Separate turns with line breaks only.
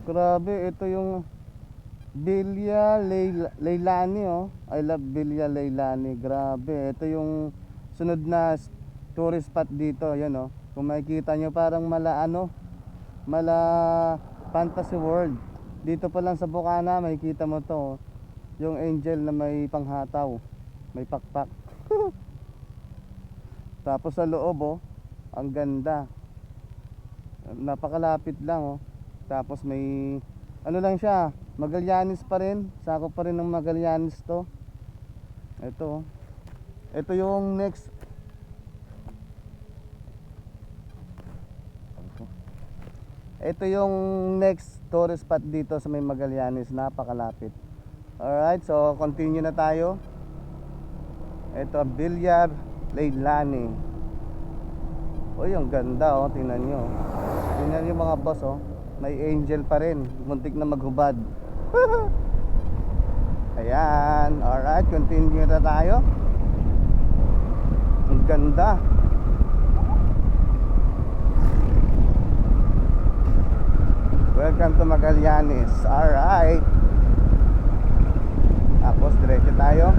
Grabe, ito yung Villa Leila- Leilani oh. I love Villa Leilani. Grabe, ito yung sunod na tourist spot dito, yan oh. Kung makikita nyo parang mala ano, mala Fantasy World. Dito pa lang sa Bukana, makikita mo to. oh. Yung angel na may panghataw, may pakpak. Tapos sa loob oh, ang ganda. Napakalapit lang oh. Tapos may ano lang siya, Magallanes pa rin. Sakop pa rin ng Magallanes to. Ito. oh. Ito yung next Ito yung next tourist spot dito sa may Magallanes, napakalapit. Alright, so continue na tayo. Ito, Bilyar Leilani. Uy, ang ganda oh, tingnan nyo. Tingnan nyo mga boss oh. May angel pa rin, muntik na maghubad. Ayan, alright, continue na tayo. Ang ganda. Welcome to Magallanes. Alright. Tapos diretso tayo.